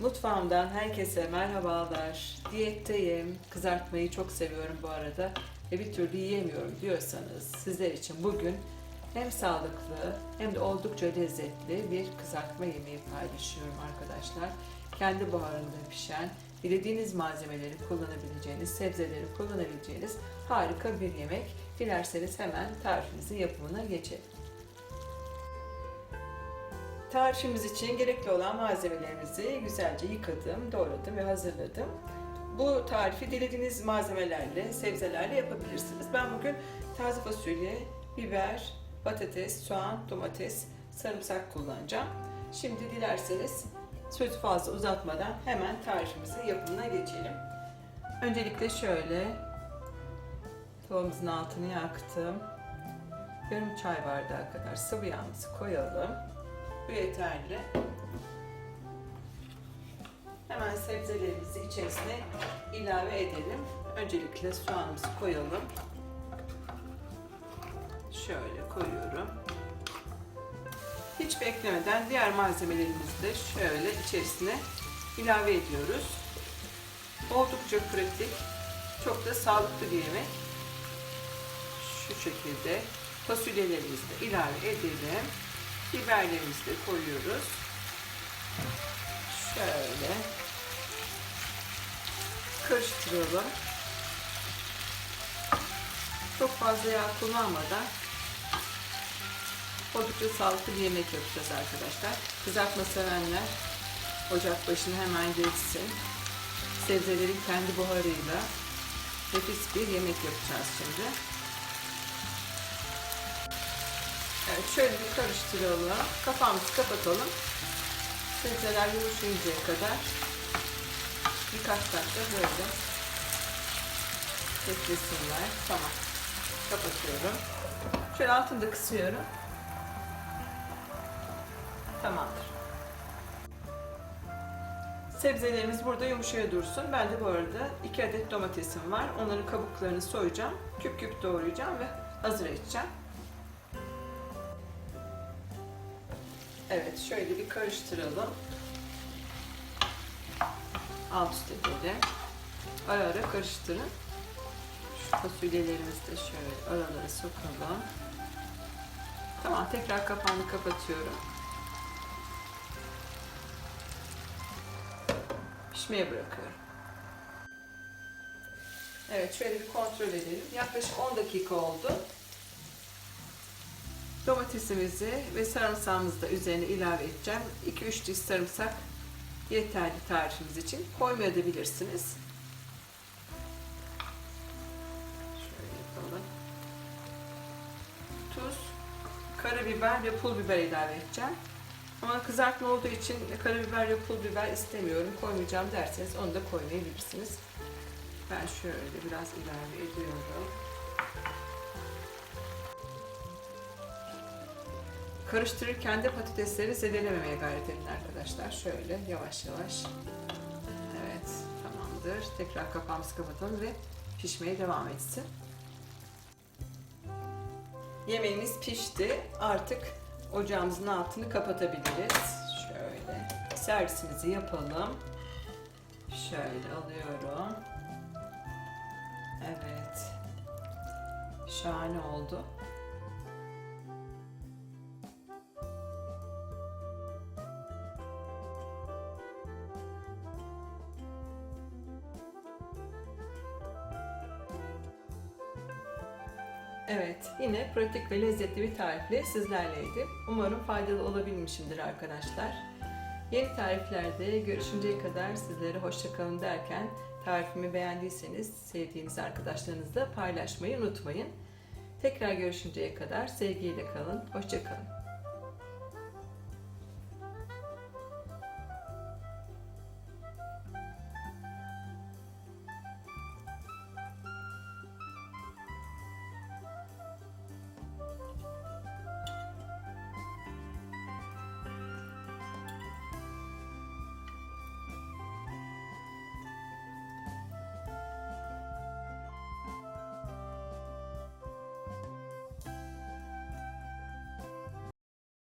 Mutfağımdan herkese merhabalar. Diyetteyim. Kızartmayı çok seviyorum bu arada. Ve bir türlü yiyemiyorum diyorsanız sizler için bugün hem sağlıklı hem de oldukça lezzetli bir kızartma yemeği paylaşıyorum arkadaşlar. Kendi buharında pişen, dilediğiniz malzemeleri kullanabileceğiniz, sebzeleri kullanabileceğiniz harika bir yemek. Dilerseniz hemen tarifimizin yapımına geçelim. Tarifimiz için gerekli olan malzemelerimizi güzelce yıkadım, doğradım ve hazırladım. Bu tarifi dilediğiniz malzemelerle, sebzelerle yapabilirsiniz. Ben bugün taze fasulye, biber, patates, soğan, domates, sarımsak kullanacağım. Şimdi dilerseniz sözü fazla uzatmadan hemen tarifimizin yapımına geçelim. Öncelikle şöyle tavamızın altını yaktım. Yarım çay bardağı kadar sıvı yağımızı koyalım. Bu yeterli. Hemen sebzelerimizi içerisine ilave edelim. Öncelikle soğanımızı koyalım. Şöyle koyuyorum. Hiç beklemeden diğer malzemelerimizi de şöyle içerisine ilave ediyoruz. Oldukça pratik, çok da sağlıklı bir yemek. Şu şekilde fasulyelerimizi de ilave edelim. Biberlerimizi de koyuyoruz. Şöyle karıştıralım. Çok fazla yağ kullanmadan oldukça sağlıklı bir yemek yapacağız arkadaşlar. Kızartma sevenler ocak başına hemen geçsin. Sebzelerin kendi buharıyla nefis bir yemek yapacağız şimdi. Evet şöyle bir karıştıralım. Kafamızı kapatalım. Sebzeler yumuşayıncaya kadar birkaç dakika böyle beklesinler. Tamam. Kapatıyorum. Şöyle altını da kısıyorum. Tamamdır. Sebzelerimiz burada yumuşaya dursun. Ben de bu arada 2 adet domatesim var. Onların kabuklarını soyacağım. Küp küp doğrayacağım ve hazır edeceğim. Evet, şöyle bir karıştıralım. Alt üst edelim. Ara ara karıştırın. Şu fasulyelerimizi de şöyle aralara sokalım. Tamam, tekrar kapağını kapatıyorum. Pişmeye bırakıyorum. Evet, şöyle bir kontrol edelim. Yaklaşık 10 dakika oldu. Domatesimizi ve sarımsağımızı da üzerine ilave edeceğim. 2-3 diş sarımsak yeterli tarifimiz için. Koymayabilirsiniz. Şöyle yapalım. Tuz, karabiber ve pul biber ilave edeceğim. Ama kızartma olduğu için karabiber ve pul biber istemiyorum. Koymayacağım derseniz onu da koymayabilirsiniz. Ben şöyle biraz ilave ediyorum. Karıştırırken de patatesleri zedelememeye gayret edin arkadaşlar. Şöyle yavaş yavaş. Evet tamamdır. Tekrar kapağımızı kapatalım ve pişmeye devam etsin. Yemeğimiz pişti. Artık ocağımızın altını kapatabiliriz. Şöyle servisimizi yapalım. Şöyle alıyorum. Evet. Şahane oldu. Evet, yine pratik ve lezzetli bir tarifle sizlerleydim. Umarım faydalı olabilmişimdir arkadaşlar. Yeni tariflerde görüşünceye kadar sizlere hoşçakalın derken tarifimi beğendiyseniz sevdiğiniz arkadaşlarınızla paylaşmayı unutmayın. Tekrar görüşünceye kadar sevgiyle kalın, hoşçakalın.